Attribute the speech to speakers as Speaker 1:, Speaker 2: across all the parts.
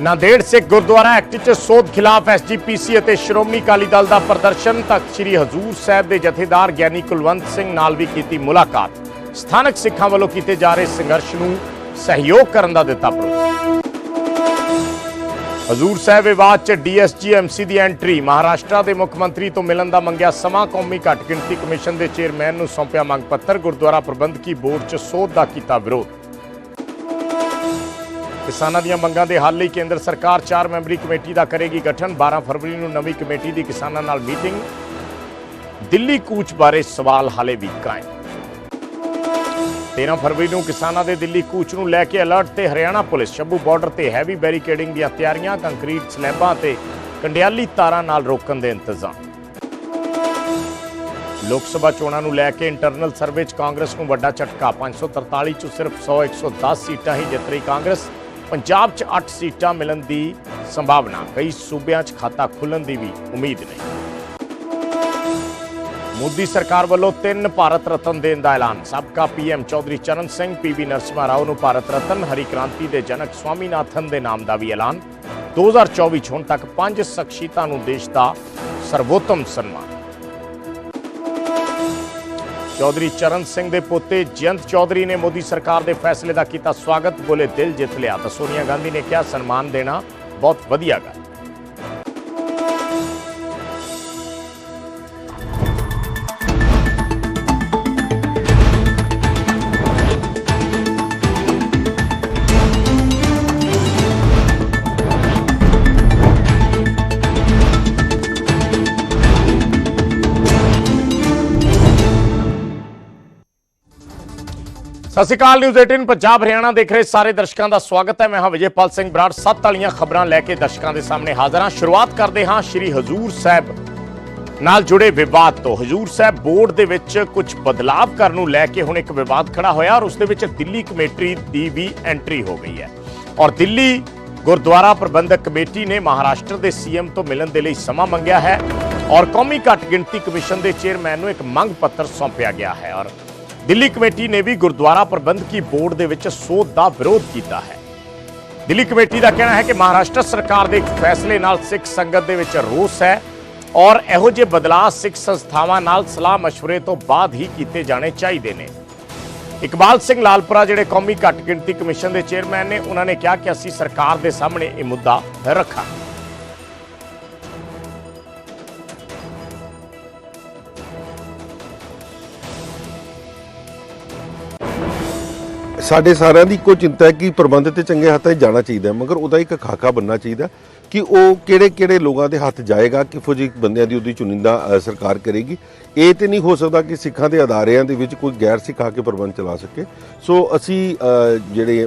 Speaker 1: ਨਾਂਦੇੜ ਸਿੱਖ Gurdwara act 'ਚ ਸੋਧ ਖਿਲਾਫ ਐਸਜੀਪੀਸੀ ਅਤੇ ਸ਼੍ਰੋਮਣੀ ਅਕਾਲੀ ਦਲ ਦਾ ਪ੍ਰਦਰਸ਼ਨ ਤਖਤ ਸ੍ਰੀ ਹਜ਼ੂਰ ਸਾਹਿਬ ਦੇ ਜਥੇਦਾਰ ਗਿਆਨੀ ਕੁਲਵੰਤ ਸਿੰਘ ਨਾਲ ਵੀ ਕੀਤੀ ਮੁਲਾਕਾਤ। ਸਥਾਨਕ ਸਿੱਖਾਂ ਵੱਲੋਂ ਕੀਤੇ ਜਾ ਰਹੇ ਸੰਘਰਸ਼ ਨੂੰ ਸਹਿਯੋਗ ਕਰਨ ਦਾ ਦਿੱਤਾ ਭਰੋਸਾ ਹਜ਼ੂਰ ਸਾਹਿਬ ਵਿਵਾਦ 'ਚ ਡੀਐਸਜੀਐਮਸੀ ਦੀ ਐਂਟਰੀ, ਮਹਾਰਾਸ਼ਟਰ ਦੇ ਮੁੱਖ ਮੰਤਰੀ ਤੋਂ ਮਿਲਣ ਦਾ ਮੰਗਿਆ ਸਮਾਂ, ਕੌਮੀ ਘੱਟ ਗਿਣਤੀ ਕਮਿਸ਼ਨ ਦੇ ਚੇਅਰਮੈਨ ਨੂੰ ਸੌਂਪਿਆ ਮੰਗ ਪੱਤਰ, ਗੁਰਦੁਆਰਾ ਪ੍ਰਬੰਧਕੀ ਬੋਰਡ 'ਚ ਸੋਧ ਦਾ ਕੀਤਾ ਵਿਰੋਧ। ਕਿਸਾਨਾਂ ਦੀਆਂ ਮੰਗਾਂ ਦੇ ਹੱਲ ਲਈ ਕੇਂਦਰ ਸਰਕਾਰ 4 ਮੈਂਬਰੀ ਕਮੇਟੀ ਦਾ ਕਰੇਗੀ ਗਠਨ। 12 ਫਰਵਰੀ ਨੂੰ ਨਵੀਂ ਕਮੇਟੀ ਦੀ ਕਿਸਾਨਾਂ ਨਾਲ ਮੀਟਿੰਗ। ਦਿੱਲੀ ਕੂਚ ਬਾਰੇ ਸਵਾਲ ਹਾਲੇ ਵੀ ਕਾਇਮ। 13 ਫਰਵਰੀ ਨੂੰ ਕਿਸਾਨਾਂ ਦੇ ਦਿੱਲੀ ਕੂਚ ਨੂੰ ਲੈ ਕੇ ਅਲਰਟ ਤੇ ਹਰਿਆਣਾ ਪੁਲਿਸ। ਸ਼ੰਭੂ ਬਾਰਡਰ ਤੇ ਹੈਵੀ ਬੈਰੀਕੇਡਿੰਗ ਦੀਆਂ ਤਿਆਰੀਆਂ, ਕੰਕਰੀਟ ਸਲੈਬਾਂ ਤੇ ਕੰਡਿਆਲੀ ਤਾਰਾਂ ਨਾਲ ਰੋਕਣ ਦੇ ਇੰਤਜ਼ਾਮ। ਲੋਕ ਸਭਾ ਚੋਣਾਂ ਨੂੰ ਲੈ ਕੇ ਇੰਟਰਨਲ ਸਰਵੇ 'ਚ ਕਾਂਗਰਸ ਨੂੰ ਵੱਡਾ ਝਟਕਾ। 543 ਚੋਂ ਸਿਰਫ 100 110 ਸੀਟਾਂ ਹੀ ਜਿੱਤ ਰਹੀ ਕਾਂਗਰਸ। ਪੰਜਾਬ 'ਚ 8 ਸੀਟਾਂ ਮਿਲਣ ਦੀ ਸੰਭਾਵਨਾ, ਕਈ ਸੂਬਿਆਂ 'ਚ ਖਾਤਾ ਖੁੱਲਣ ਦੀ ਵੀ ਉਮੀਦ ਨਹੀਂ। ਮੋਦੀ ਸਰਕਾਰ ਵੱਲੋਂ ਤਿੰਨ ਭਾਰਤ ਰਤਨ ਦੇਣ ਦਾ ਐਲਾਨ। ਸਾਬਕਾ ਪੀਐਮ ਚੌਧਰੀ ਚਰਨ ਸਿੰਘ ਪੀਵੀ ਨਰਸਿਮਹਾ ਰਾਓ ਨੂੰ ਭਾਰਤ ਰਤਨ, ਹਰੀ ਕ੍ਰਾਂਤੀ ਦੇ ਜਨਕ ਸਵਾਮੀਨਾਥਨ ਦੇ ਨਾਮ ਦਾ ਵੀ ਐਲਾਨ। 2024 'ਚ ਹੁਣ ਤੱਕ ਪੰਜ ਸ਼ਖਸੀਅਤਾਂ ਨੂੰ ਦੇਸ਼ ਦਾ ਸਰਵੋਤਮ ਸਨਮਾਨ। ਚੌਧਰੀ ਚਰਨ ਸਿੰਘ ਦੇ ਪੋਤੇ ਜਯੰਤ ਚੌਧਰੀ ਨੇ ਮੋਦੀ ਸਰਕਾਰ ਦੇ ਫੈਸਲੇ ਦਾ ਕੀਤਾ ਸਵਾਗਤ। ਬੋਲੇ ਦਿਲ ਜਿੱਤ ਲਿਆ ਤਾਂ ਸੋਨੀਆ ਗਾਂਧੀ ਨੇ ਕਿਹਾ, ਸਨਮਾਨ ਦੇਣਾ ਬਹੁਤ ਵਧੀਆ ਗੱਲ। ਸਤਿ ਸ਼੍ਰੀ ਅਕਾਲ ਨਿਊਜ਼ 18 ਪੰਜਾਬ, ਹਰਿਆਣਾ ਦੇਖ ਰਹੇ ਸਾਰੇ ਦਰਸ਼ਕਾਂ ਦਾ ਸਵਾਗਤ ਹੈ। ਮੈਂ ਹਾਂ ਵਿਜੇਪਾਲ ਸਿੰਘ ਬਰਾੜ। ਸੱਤ ਵਾਲੀਆਂ ਖਬਰਾਂ ਲੈ ਕੇ ਦਰਸ਼ਕਾਂ ਦੇ ਸਾਹਮਣੇ ਹਾਜ਼ਰ ਹਾਂ। ਸ਼ੁਰੂਆਤ ਕਰਦੇ ਹਾਂ ਸ਼੍ਰੀ ਹਜ਼ੂਰ ਸਾਹਿਬ ਨਾਲ ਜੁੜੇ ਵਿਵਾਦ ਤੋਂ। ਹਜ਼ੂਰ ਸਾਹਿਬ ਬੋਰਡ ਦੇ ਵਿੱਚ ਕੁਝ ਬਦਲਾਵ ਕਰਨ ਨੂੰ ਲੈ ਕੇ ਹੁਣ ਇੱਕ ਵਿਵਾਦ ਖੜਾ ਹੋਇਆ ਔਰ ਉਸ ਦੇ ਵਿੱਚ ਦਿੱਲੀ ਕਮੇਟੀ ਦੀ ਵੀ ਐਂਟਰੀ ਹੋ ਗਈ ਹੈ। ਔਰ ਦਿੱਲੀ ਗੁਰਦੁਆਰਾ ਪ੍ਰਬੰਧਕ ਕਮੇਟੀ ਨੇ ਮਹਾਰਾਸ਼ਟਰ ਦੇ ਸੀਐਮ ਤੋਂ ਮਿਲਣ ਦੇ ਲਈ ਸਮਾਂ ਮੰਗਿਆ ਹੈ ਔਰ ਕੌਮੀ ਘੱਟ ਗਿਣਤੀ ਕਮਿਸ਼ਨ ਦੇ ਚੇਅਰਮੈਨ ਨੂੰ ਇੱਕ ਮੰਗ ਪੱਤਰ ਸੌਂਪਿਆ ਗਿਆ ਹੈ। ਔਰ ਦਿੱਲੀ ਕਮੇਟੀ ਨੇ ਵੀ ਗੁਰਦੁਆਰਾ ਪ੍ਰਬੰਧਕੀ ਬੋਰਡ ਦੇ ਵਿੱਚ ਸੋਧ ਦਾ ਵਿਰੋਧ ਕੀਤਾ ਹੈ। ਦਿੱਲੀ ਕਮੇਟੀ ਦਾ ਕਹਿਣਾ ਹੈ ਕਿ ਮਹਾਰਾਸ਼ਟਰ ਸਰਕਾਰ ਦੇ ਇੱਕ ਫੈਸਲੇ ਨਾਲ ਸਿੱਖ ਸੰਗਤ ਦੇ ਵਿੱਚ ਰੋਸ ਹੈ ਔਰ ਇਹੋ ਜਿਹੇ ਬਦਲਾਅ ਸਿੱਖ ਸੰਸਥਾਵਾਂ ਨਾਲ ਸਲਾਹ مشਵਰੇ ਤੋਂ ਬਾਅਦ ਹੀ ਕੀਤੇ ਜਾਣੇ ਚਾਹੀਦੇ ਨੇ। ਇਕਬਾਲ ਸਿੰਘ ਲਾਲਪੁਰਾ, ਜਿਹੜੇ ਕੌਮੀ ਘੱਟ ਗਿਣਤੀ ਕਮਿਸ਼ਨ ਦੇ ਚੇਅਰਮੈਨ ਨੇ, ਉਹਨਾਂ ਨੇ ਕਿਹਾ ਕਿ ਅਸੀਂ ਸਰਕਾਰ ਦੇ ਸਾਹਮਣੇ ਇਹ ਮੁੱਦਾ ਰੱਖਾਂਗੇ।
Speaker 2: ਸਾਡੇ ਸਾਰਿਆਂ ਦੀ ਇੱਕੋ ਚਿੰਤਾ ਹੈ ਕਿ ਪ੍ਰਬੰਧ ਤੇ ਚੰਗੇ ਹੱਥਾਂ 'ਚ ਜਾਣਾ ਚਾਹੀਦਾ ਮਗਰ ਉਹਦਾ ਇੱਕ ਖਾਕਾ ਬੰਨਣਾ ਚਾਹੀਦਾ ਕਿ ਉਹ ਕਿਹੜੇ ਕਿਹੜੇ ਲੋਕਾਂ ਦੇ ਹੱਥ ਜਾਏਗਾ ਕਿਹੋ ਜਿਹੇ ਬੰਦਿਆਂ ਦੀ ਉਹਦੀ ਚੁਣਿੰਦਾ ਸਰਕਾਰ ਕਰੇਗੀ। ਇਹ ਤੇ ਨਹੀਂ ਹੋ ਸਕਦਾ ਕਿ ਸਿੱਖਾਂ ਦੇ ਅਦਾਰਿਆਂ ਦੇ ਵਿੱਚ ਕੋਈ ਗੈਰ ਸਿੱਖ ਆ ਕੇ ਪ੍ਰਬੰਧ ਚਲਾ ਸਕੇ। ਸੋ ਅਸੀਂ ਅ, ਜਿਹੜੇ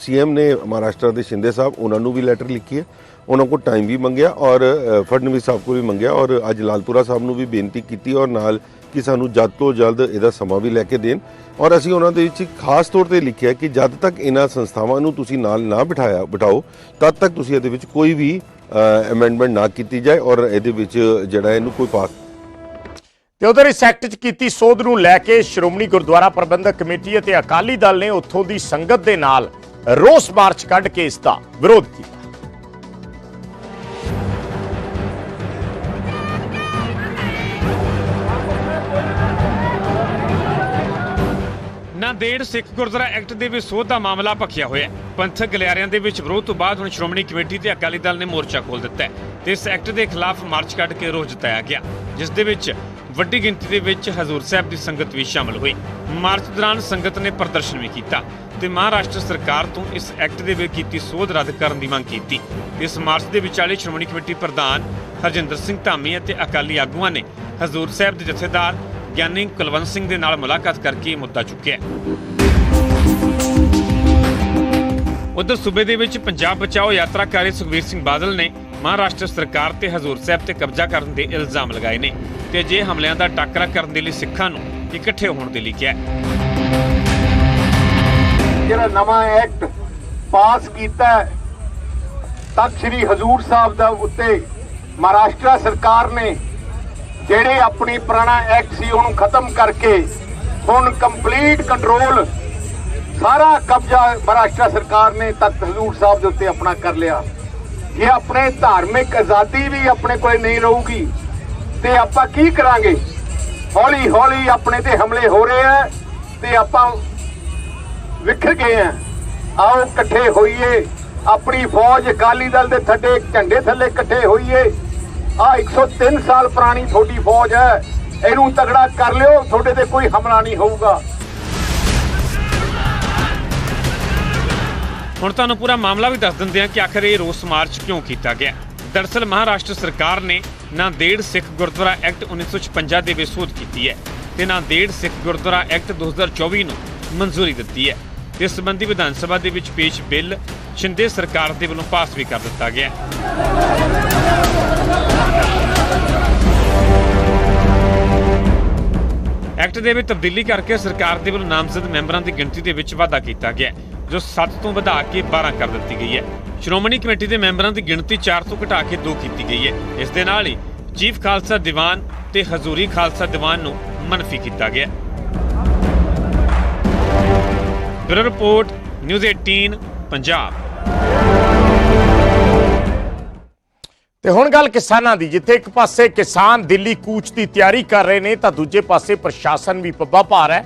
Speaker 2: ਸੀਐਮ ਨੇ ਮਹਾਰਾਸ਼ਟਰ ਦੇ ਸ਼ਿੰਦੇ ਸਾਹਿਬ ਉਹਨਾਂ ਨੂੰ ਵੀ ਲੈਟਰ ਲਿਖੀ ਹੈ। ਉਹਨਾਂ ਕੋਲ ਟਾਈਮ ਵੀ ਮੰਗਿਆ ਔਰ ਫੜਨਵੀਸ ਸਾਹਿਬ ਕੋਲ ਵੀ ਮੰਗਿਆ ਔਰ ਅੱਜ ਲਾਲਪੁਰਾ ਸਾਹਿਬ ਨੂੰ ਵੀ ਬੇਨਤੀ ਕੀਤੀ ਔਰ ਨਾਲ ਕਿ ਸਾਨੂੰ ਜਲਦ ਤੋਂ ਜਲਦ ਇਹਦਾ ਸਮਾਂ ਵੀ ਲੈ ਕੇ ਦੇਣ। ਔਰ ਅਸੀਂ ਉਹਨਾਂ ਦੇ ਵਿੱਚ ਖਾਸ ਤੌਰ ਤੇ ਲਿਖਿਆ ਕਿ ਜਦ ਤੱਕ ਇਹਨਾਂ ਸੰਸਥਾਵਾਂ ਨੂੰ ਤੁਸੀਂ ਨਾਲ ਨਾ ਬਿਠਾਇਆ, ਬਿਠਾਓ, ਤਦ ਤੱਕ ਤੁਸੀਂ ਇਹਦੇ ਵਿੱਚ ਕੋਈ ਵੀ ਅਮੈਂਡਮੈਂਟ ਨਾ ਕੀਤੀ ਜਾਏ ਔਰ ਇਹਦੇ ਵਿੱਚ ਜਿਹੜਾ ਇਹਨੂੰ ਕੋਈ ਪਾਸ
Speaker 1: ਤੇ ਉਧਰ ਇਸ ਐਕਟ 'ਚ ਕੀਤੀ ਸੋਧ ਨੂੰ ਲੈ ਕੇ ਸ਼੍ਰੋਮਣੀ ਗੁਰਦੁਆਰਾ ਪ੍ਰਬੰਧਕ ਕਮੇਟੀ ਅਤੇ ਅਕਾਲੀ ਦਲ ਨੇ ਉੱਥੋਂ ਦੀ ਸੰਗਤ ਦੇ ਨਾਲ ਰੋਸ ਮਾਰਚ ਕੱਢ ਕੇ ਇਸ ਦਾ ਵਿਰੋਧ ਕੀਤਾ।
Speaker 3: ਨਾਂਦੇੜ ਸਿੱਖ ਗੁਰਦੁਆਰਾ ਐਕਟ ਦੇ ਵਿੱਚ ਸੋਧ ਦਾ ਮਾਮਲਾ ਭਖਿਆ ਹੋਇਆ ਹੈ। ਪੰਥਕ ਗਲਿਆਰਿਆਂ ਦੇ ਵਿੱਚ ਵਿਰੋਧ ਤੋਂ ਬਾਅਦ ਹੁਣ ਸ਼੍ਰੋਮਣੀ ਕਮੇਟੀ ਤੇ ਅਕਾਲੀ ਦਲ ਨੇ ਮੋਰਚਾ ਖੋਲ ਦਿੱਤਾ ਹੈ। ਤੇ ਇਸ ਐਕਟ ਦੇ ਖਿਲਾਫ ਮਾਰਚ ਕੱਢ ਕੇ ਰੋਸ ਜਤਾਇਆ ਗਿਆ, ਜਿਸ ਦੇ ਵਿੱਚ ਵੱਡੀ ਗਿਣਤੀ ਦੇ ਵਿੱਚ ਹਜ਼ੂਰ ਸਾਹਿਬ ਦੀ ਸੰਗਤ ਵੀ ਸ਼ਾਮਲ ਹੋਈ। ਮਾਰਚ ਦੌਰਾਨ ਸੰਗਤ ਨੇ ਪ੍ਰਦਰਸ਼ਨ ਵੀ ਕੀਤਾ ਤੇ ਮਹਾਰਾਸ਼ਟਰ ਸਰਕਾਰ ਤੋਂ ਇਸ ਐਕਟ ਦੇ ਵਿੱਚ ਕੀਤੀ ਸੋਧ ਰੱਦ ਕਰਨ ਦੀ ਮੰਗ ਕੀਤੀ। ਇਸ ਮਾਰਚ ਦੇ ਵਿਚਾਲੇ ਸ਼੍ਰੋਮਣੀ ਕਮੇਟੀ ਪ੍ਰਧਾਨ ਹਰਜਿੰਦਰ ਸਿੰਘ ਧਾਮੀ ਅਤੇ ਅਕਾਲੀ ਆਗੂਆਂ ਨੇ ਹਜ਼ੂਰ ਸਾਹਿਬ ਦੇ ਜਥੇਦਾਰ ਗਿਆਨੀ ਕੁਲਵੰਤ ਸਿੰਘ ਦੇ ਨਾਲ ਮੁਲਾਕਾਤ ਕਰਕੇ ਇਹ ਮੁੱਦਾ ਚੁੱਕਿਆ ਉਧਰ ਸੂਬੇ ਦੇ ਵਿੱਚ ਪੰਜਾਬ ਬਚਾਓ ਯਾਤਰਾਕਾਰੀ ਸੁਖਬੀਰ ਸਿੰਘ ਬਾਦਲ ਨੇ ਮਹਾਰਾਸ਼ਟਰ ਸਰਕਾਰ ਤੇ ਹਜ਼ੂਰ ਸਾਹਿਬ ਤੇ ਕਬਜ਼ਾ ਕਰਨ ਦੇ ਇਲਜ਼ਾਮ ਲਗਾਏ ਨੇ ਤੇ ਜੇ ਹਮਲਿਆਂ ਦਾ ਟਾਕਰਾ ਕਰਨ ਦੇ ਲਈ ਸਿੱਖਾਂ ਨੂੰ ਇਕੱਠੇ ਹੋਣ ਦੇ ਲਈ ਕਿਹਾ
Speaker 4: ਜਿਹੜਾ ਨਵਾਂ ਐਕਟ ਪਾਸ ਕੀਤਾ ਹੈ, ਸ੍ਰੀ ਹਜ਼ੂਰ ਸਾਹਿਬ ਦਾ ਉੱਤੇ ਮਹਾਰਾਸ਼ਟਰ ਸਰਕਾਰ ਨੇ ਜਿਹੜੇ ਆਪਣੀ ਪੁਰਾਣਾ ਐਕਟ ਸੀ ਉਹਨੂੰ ਖਤਮ ਕਰਕੇ ਹੁਣ ਕੰਪਲੀਟ ਕੰਟਰੋਲ ਸਾਰਾ ਕਬਜ਼ਾ ਮਹਾਰਾਸ਼ਟਰ ਸਰਕਾਰ ਨੇ ਤਖਤ ਹਜ਼ੂਰ ਸਾਹਿਬ ਦੇ ਉੱਤੇ ਆਪਣਾ ਕਰ ਲਿਆ। ਜੇ ਆਪਣੇ ਧਾਰਮਿਕ ਆਜ਼ਾਦੀ ਵੀ ਆਪਣੇ ਕੋਲ ਨਹੀਂ ਰਹੂਗੀ, ਤੇ ਆਪਾਂ ਕੀ ਕਰਾਂਗੇ? ਹੌਲੀ ਹੌਲੀ ਆਪਣੇ ਤੇ ਹਮਲੇ ਹੋ ਰਹੇ ਆ ਤੇ ਆਪਾਂ ਵਿਖਰ ਗਏ ਆ। ਆਓ ਇਕੱਠੇ ਹੋਈਏ, ਆਪਣੀ ਫੌਜ ਅਕਾਲੀ ਦਲ ਦੇ ਥੱਲੇ ਝੰਡੇ ਥੱਲੇ ਇਕੱਠੇ ਹੋਈਏ। ਆ 103 ਸਾਲ ਪੁਰਾਣੀ ਤੁਹਾਡੀ ਫੌਜ ਹੈ। ਇਹਨੂੰ ਤਗੜਾ ਕਰ ਲਿਓ, ਤੁਹਾਡੇ ਤੇ ਕੋਈ ਹਮਲਾ ਨਹੀਂ ਹੋਊਗਾ।
Speaker 3: ਹੁਣ ਤੁਹਾਨੂੰ ਪੂਰਾ ਮਾਮਲਾ ਵੀ ਦੱਸ ਦਿੰਦੇ ਹਾਂ ਕਿ ਆਖਰ ਇਹ ਰੋਸ ਮਾਰਚ ਕਿਉਂ ਕੀਤਾ ਗਿਆ। ਦਰਅਸਲ ਮਹਾਰਾਸ਼ਟਰ ਸਰਕਾਰ ਨੇ ਨਾਂਦੇੜ ਸਿੱਖ ਗੁਰਦੁਆਰਾ ਐਕਟ 1956 ਦੇ ਵਿੱਚ ਸੋਧ ਕੀਤੀ ਹੈ ਤੇ ਨਾਂਦੇੜ ਸਿੱਖ ਗੁਰਦੁਆਰਾ ਐਕਟ 2024 ਨੂੰ ਮਨਜ਼ੂਰੀ ਦਿੱਤੀ ਹੈ। ਇਸ ਸੰਬੰਧੀ ਵਿਧਾਨ ਸਭਾ ਦੇ ਵਿੱਚ ਪੇਸ਼ ਬਿੱਲ ਸ਼ਿੰਦੇ ਸਰਕਾਰ ਦੇ ਵੱਲੋਂ ਪਾਸ ਵੀ ਕਰ ਦਿੱਤਾ ਗਿਆ। ਐਕਟ ਦੇ ਵਿੱਚ ਤਬਦੀਲੀ ਕਰਕੇ ਸਰਕਾਰ ਦੇ ਵੱਲੋਂ ਨਾਮਜ਼ਦ ਮੈਂਬਰਾਂ ਦੀ ਗਿਣਤੀ ਦੇ ਵਿੱਚ ਵਾਧਾ ਕੀਤਾ ਗਿਆ ਜੋ 7 ਤੋਂ ਵਧਾ ਕੇ 12 ਕਰ ਦਿੱਤੀ ਗਈ ਹੈ। ਸ਼੍ਰੋਮਣੀ ਕਮੇਟੀ ਦੇ ਮੈਂਬਰਾਂ ਦੀ ਗਿਣਤੀ 4 ਤੋਂ ਘਟਾ ਕੇ 2 ਕੀਤੀ ਗਈ ਹੈ। ਇਸ ਦੇ ਨਾਲ ਹੀ ਚੀਫ ਖਾਲਸਾ ਦੀਵਾਨ ਤੇ ਹਜ਼ੂਰੀ ਖਾਲਸਾ ਦੀਵਾਨ ਨੂੰ ਮਨਫੀ ਕੀਤਾ ਗਿਆ ਬਿਊਰੋ ਰਿਪੋਰਟ, ਨਿਊਜ਼ 18 ਪੰਜਾਬ।
Speaker 1: ਤੇ ਹੁਣ ਗੱਲ ਕਿਸਾਨਾਂ ਦੀ, ਜਿੱਥੇ ਇੱਕ ਪਾਸੇ ਕਿਸਾਨ ਦਿੱਲੀ ਕੂਚ ਦੀ ਤਿਆਰੀ ਕਰ ਰਹੇ ਨੇ, ਤਾਂ ਦੂਜੇ ਪਾਸੇ ਪ੍ਰਸ਼ਾਸਨ ਵੀ ਪੱਬਾ ਭਾਰ ਹੈ।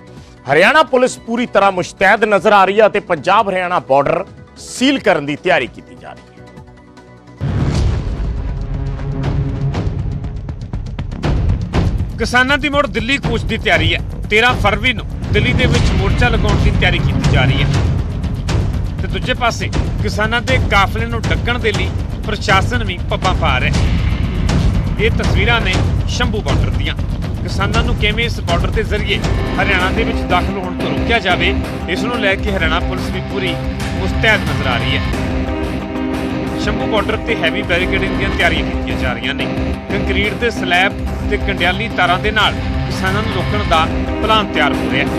Speaker 1: ਹਰਿਆਣਾ ਪੁਲਿਸ ਪੂਰੀ ਤਰ੍ਹਾਂ ਮੁਸ਼ਤੈਦ ਨਜ਼ਰ ਆ ਰਹੀ ਹੈ ਤੇ ਪੰਜਾਬ ਹਰਿਆਣਾ ਬਾਰਡਰ ਸੀਲ ਕਰਨ ਦੀ ਤਿਆਰੀ ਕੀਤੀ ਜਾ ਰਹੀ ਹੈ।
Speaker 3: ਕਿਸਾਨਾਂ ਦੀ ਮੁੜ ਦਿੱਲੀ ਕੂਚ ਦੀ ਤਿਆਰੀ ਹੈ। 13 ਫਰਵਰੀ ਨੂੰ ਦਿੱਲੀ ਦੇ ਵਿੱਚ ਮੋਰਚਾ ਲਗਾਉਣ ਦੀ ਤਿਆਰੀ ਕੀਤੀ ਜਾ ਰਹੀ ਹੈ। ਤੇ ਦੂਜੇ ਪਾਸੇ ਕਿਸਾਨਾਂ ਦੇ ਕਾਫਲੇ ਨੂੰ ਡੱਕਣ ਦੇ ਲਈ ਪ੍ਰਸ਼ਾਸਨ ਵੀ ਪੱਬਾਂ ਪਾ ਰਿਹਾ ਇਹ ਤਸਵੀਰਾਂ ਨੇ ਸ਼ੰਭੂ ਬਾਰਡਰ ਦੀਆਂ। ਕਿਸਾਨਾਂ ਨੂੰ ਕਿਵੇਂ ਇਸ ਬਾਰਡਰ ਦੇ ਜ਼ਰੀਏ ਹਰਿਆਣਾ ਦੇ ਵਿੱਚ ਦਾਖਲ ਹੋਣ ਤੋਂ ਰੋਕਿਆ ਜਾਵੇ, ਇਸ ਨੂੰ ਲੈ ਕੇ ਹਰਿਆਣਾ ਪੁਲਿਸ ਵੀ ਪੂਰੀ ਮੁਸਤੈਦ ਨਜ਼ਰ ਆ ਰਹੀ ਹੈ। ਸ਼ੰਭੂ ਬਾਰਡਰ ਤੇ ਹੈਵੀ ਬੈਰੀਕੇਡਿੰਗ ਦੀਆਂ ਤਿਆਰੀਆਂ ਕੀਤੀਆਂ ਜਾ ਰਹੀਆਂ ਨੇ। ਕੰਕਰੀਟ ਦੇ ਸਲੈਬ ਤੇ ਕੰਡਿਆਲੀ ਤਾਰਾਂ ਦੇ ਨਾਲ ਕਿਸਾਨਾਂ ਨੂੰ ਰੋਕਣ ਦਾ ਪਲਾਨ ਤਿਆਰ ਹੋ ਰਿਹਾ ਹੈ।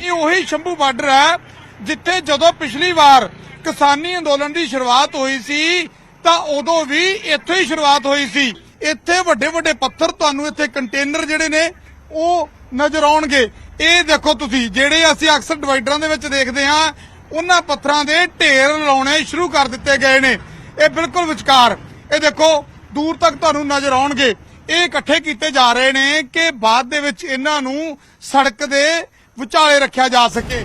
Speaker 5: ਇਹ ਉਹੀ ਸ਼ੰਭੂ ਬਾਰਡਰ ਹੈ, ਜਿੱਥੇ ਜਦੋਂ ਪਿਛਲੀ ਵਾਰ ਕਿਸਾਨੀ ਅੰਦੋਲਨ ਦੀ ਸ਼ੁਰੂਆਤ ਹੋਈ ਸੀ, ਤਾਂ ਉਦੋਂ ਵੀ ਇੱਥੇ ਹੀ ਸ਼ੁਰੂਆਤ ਹੋਈ ਸੀ। ਇੱਥੇ ਵੱਡੇ ਵੱਡੇ ਪੱਥਰ ਤੁਹਾਨੂੰ ਇੱਥੇ ਕੰਟੇਨਰ ਜਿਹੜੇ ਨੇ, ਉਹ ਨਜ਼ਰ ਆਉਣਗੇ। ਇਹ ਦੇਖੋ ਤੁਸੀਂ, ਜਿਹੜੇ ਅਸੀਂ ਅਕਸਰ ਡਿਵਾਈਡਰਾਂ ਦੇ ਵਿੱਚ ਦੇਖਦੇ ਹਾਂ, ਉਹਨਾਂ ਪੱਥਰਾਂ ਦੇ ਢੇਰ ਲਾਉਣੇ ਸ਼ੁਰੂ ਕਰ ਦਿੱਤੇ ਗਏ ਨੇ। ਇਹ ਬਿਲਕੁਲ ਵਿਚਕਾਰ। ਇਹ ਦੇਖੋ, ਦੂਰ ਤੱਕ ਤੁਹਾਨੂੰ ਨਜ਼ਰ ਆਉਣਗੇ। ਇਹ ਇਕੱਠੇ ਕੀਤੇ ਜਾ ਰਹੇ ਨੇ ਕਿ ਬਾਅਦ ਦੇ ਵਿੱਚ ਇਹਨਾਂ ਨੂੰ ਸੜਕ ਦੇ ਵਿਚਾਲੇ ਰੱਖਿਆ ਜਾ ਸਕੇ।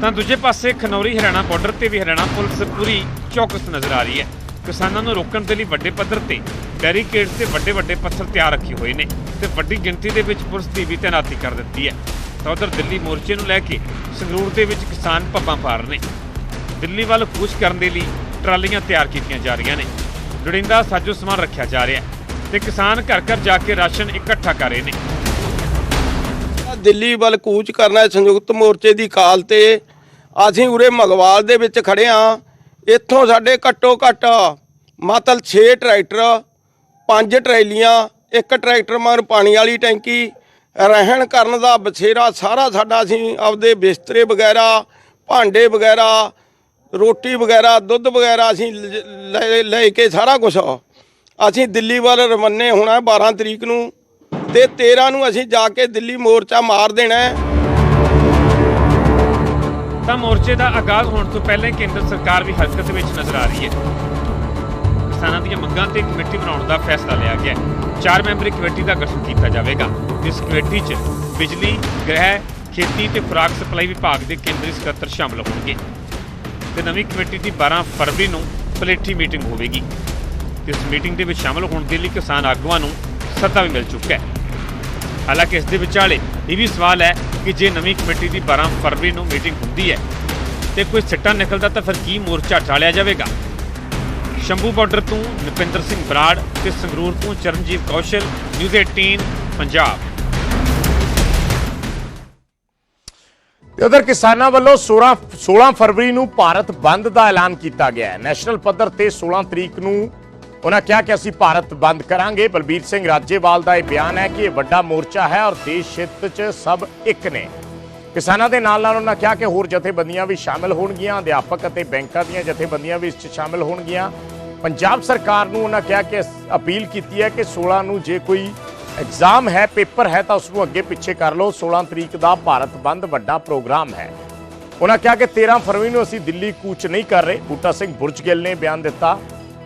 Speaker 3: ਤਾਂ ਦੂਜੇ ਪਾਸੇ ਖਨੌਰੀ ਹਰਿਆਣਾ ਬਾਰਡਰ ਤੇ ਵੀ ਹਰਿਆਣਾ ਪੁਲਿਸ ਪੂਰੀ ਚੌਕਸ ਨਜ਼ਰ ਆ ਰਹੀ ਹੈ। ਕਿਸਾਨਾਂ ਨੂੰ ਰੋਕਣ ਦੇ ਲਈ ਵੱਡੇ ਪੱਧਰ ਤੇ ਬੈਰੀਕੇਡਸ ਤੇ ਵੱਡੇ ਵੱਡੇ ਪੱਥਰ ਤਿਆਰ ਰੱਖੇ ਹੋਏ ਨੇ ਤੇ ਵੱਡੀ ਗਿਣਤੀ ਦੇ ਵਿੱਚ ਪੁਲਿਸ ਦੀ ਵੀ ਤੈਨਾਤੀ ਕਰ ਦਿੱਤੀ ਹੈ। ਤਾਂ ਉਧਰ ਦਿੱਲੀ ਮੋਰਚੇ ਨੂੰ ਲੈ ਕੇ ਸੰਗਰੂਰ ਦੇ ਵਿੱਚ ਕਿਸਾਨ ਪੱਬਾਂ ਪਾਰ ਨੇ। ਦਿੱਲੀ ਵੱਲ ਕੂਚ ਕਰਨ ਦੇ ਲਈ ਟਰਾਲੀਆਂ ਤਿਆਰ ਕੀਤੀਆਂ ਜਾ ਰਹੀਆਂ ਨੇ। ਲੋੜੀਂਦਾ ਸਾਜੋ ਸਮਾਨ ਰੱਖਿਆ ਜਾ ਰਿਹਾ ਹੈ ਤੇ ਕਿਸਾਨ ਘਰ ਘਰ ਜਾ ਕੇ ਰਾਸ਼ਨ ਇਕੱਠਾ ਕਰ ਰਹੇ ਨੇ।
Speaker 6: ਦਿੱਲੀ ਵੱਲ ਕੂਚ ਕਰਨਾ ਸੰਯੁਕਤ ਮੋਰਚੇ ਦੀ ਕਾਲ ਤੇ ਅਸੀਂ ਉਰੇ ਮਗਵਾਲ ਦੇ ਵਿੱਚ ਖੜੇ ਆ। ਇੱਥੋਂ ਸਾਡੇ ਘੱਟੋ ਘੱਟ ਮਾਤਲ 6 ਟਰੈਕਟਰ 5 ਟਰੈਲੀਆਂ, ਇੱਕ ਟਰੈਕਟਰ ਮਗਰ ਪਾਣੀ ਵਾਲੀ ਟੈਂਕੀ, ਰਹਿਣ ਕਰਨ ਦਾ ਬਛੇਰਾ ਸਾਰਾ ਸਾਡਾ ਅਸੀਂ ਆਪਦੇ ਬਿਸਤਰੇ ਵਗੈਰਾ, ਭਾਂਡੇ ਵਗੈਰਾ, ਰੋਟੀ ਵਗੈਰਾ, ਦੁੱਧ ਵਗੈਰਾ ਅਸੀਂ ਲ- ਲੈ- ਲੈ ਕੇ ਸਾਰਾ ਕੁਝ ਅਸੀਂ ਦਿੱਲੀ ਵੱਲ ਰਵੰਨੇ ਹੋਣਾ ਹੈ 12 ਤਰੀਕ ਨੂੰ ਤੇ 13 ਨੂੰ ਅਸੀਂ ਜਾ ਕੇ ਦਿੱਲੀ ਮੋਰਚਾ ਮਾਰ ਦੇਣਾ। ਹੈ
Speaker 3: ਮੋਰਚੇ ਦਾ ਆਗਾਜ਼ ਹੋਣ ਤੋਂ ਪਹਿਲਾਂ ਕੇਂਦਰ ਸਰਕਾਰ ਵੀ ਹਰਕਤ ਵਿੱਚ ਨਜ਼ਰ ਆ ਰਹੀ ਹੈ। ਕਿਸਾਨਾਂ ਦੀਆਂ ਮੰਗਾਂ ਤੇ ਕਮੇਟੀ ਬਣਾਉਣ ਦਾ ਫੈਸਲਾ ਲਿਆ ਗਿਆ ਹੈ। ਚਾਰ ਮੈਂਬਰੀ ਕਮੇਟੀ ਦਾ ਗਠਨ ਕੀਤਾ ਜਾਵੇਗਾ। ਇਸ ਕਮੇਟੀ 'ਚ ਬਿਜਲੀ, ਗ੍ਰਹਿ, ਖੇਤੀ ਤੇ ਖੁਰਾਕ ਸਪਲਾਈ ਵਿਭਾਗ ਦੇ ਕੇਂਦਰੀ ਸਕੱਤਰ ਸ਼ਾਮਲ ਹੋਣਗੇ। ਤੇ ਨਵੀਂ ਕਮੇਟੀ ਦੀ 12 ਫਰਵਰੀ ਨੂੰ ਪਲੇਠੀ ਮੀਟਿੰਗ ਹੋਵੇਗੀ। ਤੇ ਇਸ ਮੀਟਿੰਗ ਦੇ ਵਿੱਚ ਸ਼ਾਮਲ ਹੋਣ ਦੇ ਲਈ ਕਿਸਾਨ ਆਗੂਆਂ ਨੂੰ ਸੱਦਾ ਵੀ ਮਿਲ ਚੁੱਕਾ ਹੈ। ਹਾਲਾਂਕਿ ਇਸ ਦੇ ਵਿਚਾਲੇ ਇਹ ਵੀ ਸਵਾਲ ਹੈ ਕਿ ਜੇ ਨਵੀਂ ਕਮੇਟੀ ਦੀ 12 ਫਰਵਰੀ ਨੂੰ ਮੀਟਿੰਗ ਹੁੰਦੀ ਹੈ ਤੇ ਕੋਈ ਸਿੱਟਾ ਨਿਕਲਦਾ ਤਾਂ ਫਿਰ ਕੀ ਮੋਰਚਾ ਟਾਲਿਆ ਜਾਵੇਗਾ? ਸ਼ੰਭੂ ਬਾਰਡਰ ਤੋਂ ਨਪਿੰਦਰ ਸਿੰਘ ਬਰਾੜ ਤੇ ਸੰਗਰੂਰ ਤੋਂ ਚਰਨਜੀਤ ਕੌਸ਼ਲ, ਨਿਊਜ਼ 18 ਪੰਜਾਬ।
Speaker 1: ਤੇ ਉਧਰ ਕਿਸਾਨਾਂ ਵੱਲੋਂ 16 16 ਫਰਵਰੀ ਨੂੰ ਭਾਰਤ ਬੰਦ ਦਾ ਐਲਾਨ ਕੀਤਾ ਗਿਆ ਹੈ। ਨੈਸ਼ਨਲ ਪੱਧਰ ਤੇ 16 ਤਰੀਕ ਨੂੰ ਉਹਨਾਂ ਕਿਹਾ ਕਿ ਅਸੀਂ ਭਾਰਤ ਬੰਦ ਕਰਾਂਗੇ। ਬਲਬੀਰ ਸਿੰਘ ਰਾਜੇਵਾਲ ਦਾ ਇਹ ਬਿਆਨ ਹੈ ਕਿ ਇਹ ਵੱਡਾ ਮੋਰਚਾ ਹੈ ਔਰ ਦੇਸ਼ ਹਿੱਤ 'ਚ ਸਭ ਇੱਕ ਨੇ। ਕਿਸਾਨਾਂ ਦੇ ਨਾਲ ਨਾਲ ਉਹਨਾਂ ਕਿਹਾ ਕਿ ਹੋਰ ਜਥੇਬੰਦੀਆਂ ਵੀ ਸ਼ਾਮਲ ਹੋਣਗੀਆਂ, ਅਧਿਆਪਕ ਅਤੇ ਬੈਂਕਾਂ ਦੀਆਂ ਜਥੇਬੰਦੀਆਂ ਵੀ ਇਸ 'ਚ ਸ਼ਾਮਲ ਹੋਣਗੀਆਂ। ਪੰਜਾਬ ਸਰਕਾਰ ਨੂੰ ਉਹਨਾਂ ਕਿਹਾ ਕਿ ਅਪੀਲ ਕੀਤੀ ਹੈ ਕਿ 16 ਨੂੰ ਜੇ ਕੋਈ ਐਗਜ਼ਾਮ ਹੈ, ਪੇਪਰ ਹੈ ਤਾਂ ਉਸ ਨੂੰ ਅੱਗੇ ਪਿੱਛੇ ਕਰ ਲਓ। 16 ਤਰੀਕ ਦਾ ਭਾਰਤ ਬੰਦ ਵੱਡਾ ਪ੍ਰੋਗਰਾਮ ਹੈ। ਉਹਨਾਂ ਕਿਹਾ ਕਿ 13 ਫਰਵਰੀ ਨੂੰ ਅਸੀਂ ਦਿੱਲੀ ਕੂਚ ਨਹੀਂ ਕਰ ਰਹੇ। ਬੂਟਾ ਸਿੰਘ ਬੁਰਜਗਿੱਲ ਨੇ ਬਿਆਨ ਦਿੱਤਾ।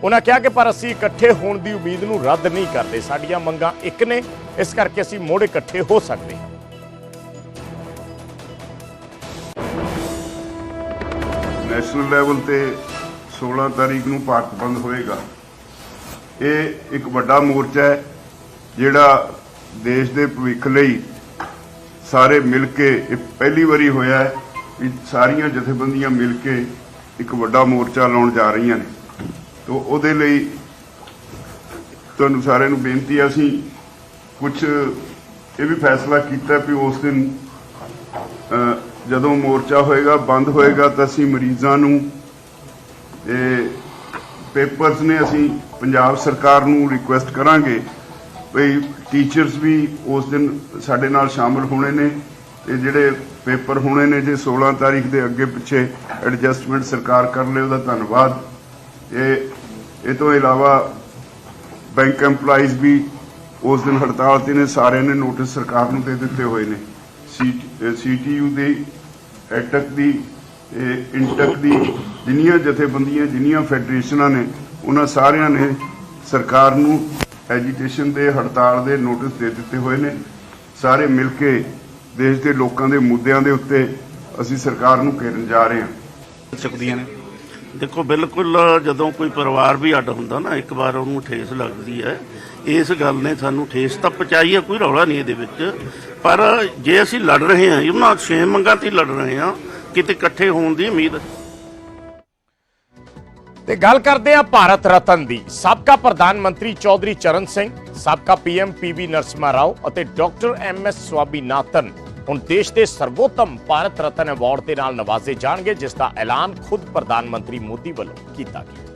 Speaker 1: ਉਹਨਾਂ ਕਿਹਾ ਕਿ ਪਰ ਅਸੀਂ ਇਕੱਠੇ ਹੋਣ ਦੀ ਉਮੀਦ ਨੂੰ ਰੱਦ ਨਹੀਂ ਕਰਦੇ। ਸਾਡੀਆਂ ਮੰਗਾਂ ਇੱਕ ਨੇ, ਇਸ ਕਰਕੇ ਅਸੀਂ ਮੁੜ ਇਕੱਠੇ ਹੋ ਸਕਦੇ ਹਾਂ।
Speaker 7: ਨੈਸ਼ਨਲ ਲੈਵਲ ਤੇ 16 ਤਾਰੀਖ ਨੂੰ ਭਾਰਤ ਬੰਦ ਹੋਏਗਾ। ਇਹ ਇੱਕ ਵੱਡਾ ਮੋਰਚਾ ਹੈ, ਜਿਹੜਾ ਦੇਸ਼ ਦੇ ਭਵਿੱਖ ਲਈ ਸਾਰੇ ਮਿਲ ਕੇ ਇਹ ਪਹਿਲੀ ਵਾਰੀ ਹੋਇਆ ਹੈ ਕਿ ਸਾਰੀਆਂ ਜਥੇਬੰਦੀਆਂ ਮਿਲ ਕੇ ਇੱਕ ਵੱਡਾ ਮੋਰਚਾ ਲਾਉਣ ਜਾ ਰਹੀਆਂ ਨੇ। ਤੋਂ ਉਹਦੇ ਲਈ ਤੁਹਾਨੂੰ ਸਾਰਿਆਂ ਨੂੰ ਬੇਨਤੀ ਹੈ ਅਸੀਂ ਕੁਝ ਇਹ ਵੀ ਫੈਸਲਾ ਕੀਤਾ ਵੀ ਉਸ ਦਿਨ ਜਦੋਂ ਮੋਰਚਾ ਹੋਏਗਾ, ਬੰਦ ਹੋਏਗਾ, ਤਾਂ ਅਸੀਂ ਮਰੀਜ਼ਾਂ ਨੂੰ, ਇਹ ਪੇਪਰਸ ਨੇ ਅਸੀਂ ਪੰਜਾਬ ਸਰਕਾਰ ਨੂੰ ਰਿਕੁਐਸਟ ਕਰਾਂਗੇ ਵੀ ਟੀਚਰਸ ਵੀ ਉਸ ਦਿਨ ਸਾਡੇ ਨਾਲ ਸ਼ਾਮਲ ਹੋਣੇ ਨੇ ਤੇ ਜਿਹੜੇ ਪੇਪਰ ਹੋਣੇ ਨੇ ਜੇ 16 ਤਾਰੀਖ ਦੇ ਅੱਗੇ ਪਿੱਛੇ ਐਡਜਸਟਮੈਂਟ ਸਰਕਾਰ ਕਰ ਲਏ, ਉਹਦਾ ਧੰਨਵਾਦ। ਇਹ ਇਹ ਤੋਂ ਇਲਾਵਾ ਬੈਂਕ EMPLOYEES ਵੀ ਉਸ ਦਿਨ ਹੜਤਾਲ ਤੇ ਨੇ, ਸਾਰਿਆਂ ਨੇ ਨੋਟਿਸ ਸਰਕਾਰ ਨੂੰ ਦੇ ਦਿੱਤੇ ਹੋਏ ਨੇ। ਸੀਟੀਯੂ ਦੀ ਐਟਕ ਦੀ, ਇਹ ਇੰਟਕ ਦੀ ਜਿੰਨੀਆਂ ਜਥੇਬੰਦੀਆਂ, ਜਿੰਨੀਆਂ ਫੈਡਰੇਸ਼ਨਾਂ ਨੇ, ਉਹਨਾਂ ਸਾਰਿਆਂ ਨੇ ਸਰਕਾਰ ਨੂੰ ਐਜੀਟੇਸ਼ਨ ਦੇ, ਹੜਤਾਲ ਦੇ ਨੋਟਿਸ ਦੇ ਦਿੱਤੇ ਹੋਏ ਨੇ। ਸਾਰੇ ਮਿਲ ਕੇ ਦੇਸ਼ ਦੇ ਲੋਕਾਂ ਦੇ ਮੁੱਦਿਆਂ ਦੇ ਉੱਤੇ ਅਸੀਂ ਸਰਕਾਰ ਨੂੰ ਘੇਰਨ ਜਾ ਰਹੇ ਹਾਂ।
Speaker 8: ਸਕਦੀਆਂ ਨੇ। ਦੇਖੋ, ਬਿਲਕੁਲ ਜਦੋਂ ਕੋਈ ਪਰਿਵਾਰ ਵੀ ਅੱਡ ਹੁੰਦਾ ਨਾ, ਇੱਕ ਵਾਰ ਉਹਨੂੰ ਠੇਸ ਲੱਗਦੀ ਹੈ। ਇਸ ਗੱਲ ਨੇ ਸਾਨੂੰ ਠੇਸ ਤਾਂ ਪਹੁੰਚਾਈ ਹੈ, ਕੋਈ ਰੌਲਾ ਨਹੀਂ ਇਹਦੇ ਵਿੱਚ। ਪਰ ਜੇ ਅਸੀਂ ਲੜ ਰਹੇ ਹਾਂ ਉਹਨਾਂ ਛੇ ਮੰਗਾਂ ਤੇ ਲੜ ਰਹੇ ਹਾਂ, ਕਿਤੇ ਇਕੱਠੇ ਹੋਣ ਦੀ ਉਮੀਦ।
Speaker 1: ਤੇ ਗੱਲ ਕਰਦੇ ਆ ਭਾਰਤ ਰਤਨ ਦੀ। ਸਾਬਕਾ ਪ੍ਰਧਾਨ ਮੰਤਰੀ ਚੌਧਰੀ ਚਰਨ ਸਿੰਘ, ਸਾਬਕਾ ਪੀਐਮ ਪੀਵੀ ਨਰਸਿਮਹਾ ਰਾਓ ਅਤੇ ਡਾਕਟਰ ਐਮ ਸਵਾਮੀਨਾਥਨ ਹੁਣ ਦੇਸ਼ ਦੇ ਸਰਵੋਤਮ ਭਾਰਤ ਰਤਨ ਅਵਾਰਡ ਦੇ ਨਾਲ ਨਵਾਜ਼ੇ ਜਾਣਗੇ, ਜਿਸ ਦਾ ਐਲਾਨ ਖੁਦ ਪ੍ਰਧਾਨ ਮੰਤਰੀ ਮੋਦੀ ਵੱਲੋਂ ਕੀਤਾ ਗਿਆ।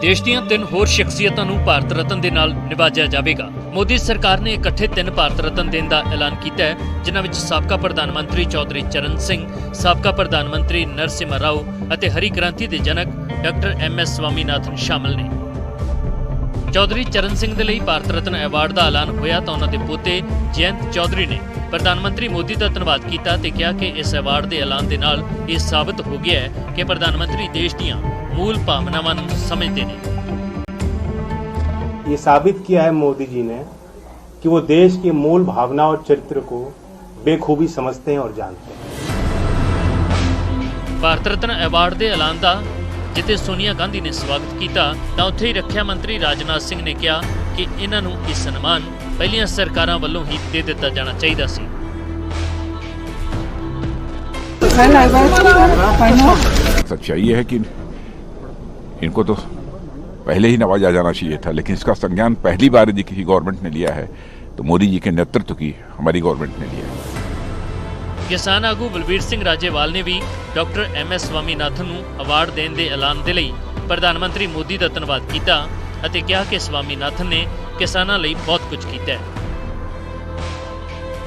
Speaker 9: ਦੇਸ਼ ਦੀਆਂ ਤਿੰਨ ਹੋਰ ਸ਼ਖਸੀਅਤਾਂ ਨੂੰ ਭਾਰਤ ਰਤਨ ਦੇ ਨਾਲ ਨਿਵਾਜਿਆ ਜਾਵੇਗਾ। ਮੋਦੀ ਸਰਕਾਰ ਨੇ ਇਕੱਠੇ ਤਿੰਨ ਭਾਰਤ ਰਤਨ ਦੇਣ ਦਾ ਐਲਾਨ ਕੀਤਾ ਹੈ, ਜਿਨ੍ਹਾਂ ਵਿੱਚ ਸਾਬਕਾ ਪ੍ਰਧਾਨ ਮੰਤਰੀ ਚੌਧਰੀ ਚਰਨ ਸਿੰਘ, ਸਾਬਕਾ ਪ੍ਰਧਾਨ ਮੰਤਰੀ ਨਰਸਿਮਹਾ ਰਾਓ ਅਤੇ ਹਰੀ ਕ੍ਰਾਂਤੀ ਦੇ ਜਨਕ ਡਾਕਟਰ ਐਮ ਐਸ ਸਵਾਮੀਨਾਥਨ ਸ਼ਾਮਲ ਨੇ। ਚੌਧਰੀ ਚਰਨ ਸਿੰਘ ਦੇ ਲਈ ਭਾਰਤ ਰਤਨ ਐਵਾਰਡ ਦਾ ਐਲਾਨ ਹੋਇਆ ਤਾਂ ਉਹਨਾਂ ਦੇ ਪੋਤੇ ਜਯੰਤ ਚੌਧਰੀ ਨੇ ਪ੍ਰਧਾਨ ਮੰਤਰੀ ਮੋਦੀ ਦਾ ਧੰਨਵਾਦ ਕੀਤਾ ਤੇ ਕਿਹਾ ਕਿ ਇਸ ਐਵਾਰਡ ਦੇ ਐਲਾਨ ਦੇ ਨਾਲ ਇਹ ਸਾਬਤ ਹੋ ਗਿਆ ਹੈ ਕਿ ਪ੍ਰਧਾਨ ਮੰਤਰੀ ਦੇਸ਼ ਦੀਆਂ ਮੂਲ ਭਾਵਨਾਵਾਂ ਨੂੰ ਸਮਝਦੇ ਨੇ
Speaker 10: ये साबित किया है मोदी जी ने कि वो देश की मूल भावना और चरित्र को बेखूबी समझते हैं और जानते हैं
Speaker 9: ਭਾਰਤ ਰਤਨ ਐਵਾਰਡ ਦੇ ਐਲਾਨ ਦਾ ਜਿੱਥੇ ਸੋਨੀਆ ਗਾਂਧੀ ਨੇ ਸਵਾਗਤ ਕੀਤਾ ਤਾਂ ਉੱਥੇ ਹੀ ਰੱਖਿਆ ਮੰਤਰੀ ਰਾਜਨਾਥ ਸਿੰਘ ਨੇ ਕਿਹਾ ਕਿ ਇਹਨਾਂ ਨੂੰ ਇਹ ਸਨਮਾਨ ਪਹਿਲੀਆਂ ਸਰਕਾਰਾਂ ਵੱਲੋਂ ਹੀ ਦੇ ਦਿੱਤਾ ਜਾਣਾ ਚਾਹੀਦਾ ਸੀ
Speaker 11: सच्चाई ये है कि इनको तो पहले ही नवाजा जाना चाहिए था लेकिन इसका संज्ञान पहली बार यदि किसी गवर्नमेंट ने लिया है तो मोदी जी के नेतृत्व की हमारी गवर्नमेंट ने लिया है
Speaker 9: ਕਿਸਾਨ ਆਗੂ ਬਲਬੀਰ ਸਿੰਘ ਰਾਜੇਵਾਲ ਨੇ ਵੀ ਡਾਕਟਰ ਐਮ ਐਸ ਸਵਾਮੀਨਾਥਨ ਨੂੰ ਅਵਾਰਡ ਦੇਣ ਦੇ ਐਲਾਨ ਦੇ ਲਈ ਪ੍ਰਧਾਨ ਮੰਤਰੀ ਮੋਦੀ ਦਾ ਧੰਨਵਾਦ ਕੀਤਾ ਅਤੇ ਕਿਹਾ ਕਿ ਸਵਾਮੀਨਾਥਨ ਨੇ ਕਿਸਾਨਾਂ ਲਈ ਬਹੁਤ ਕੁਝ ਕੀਤਾ ਹੈ।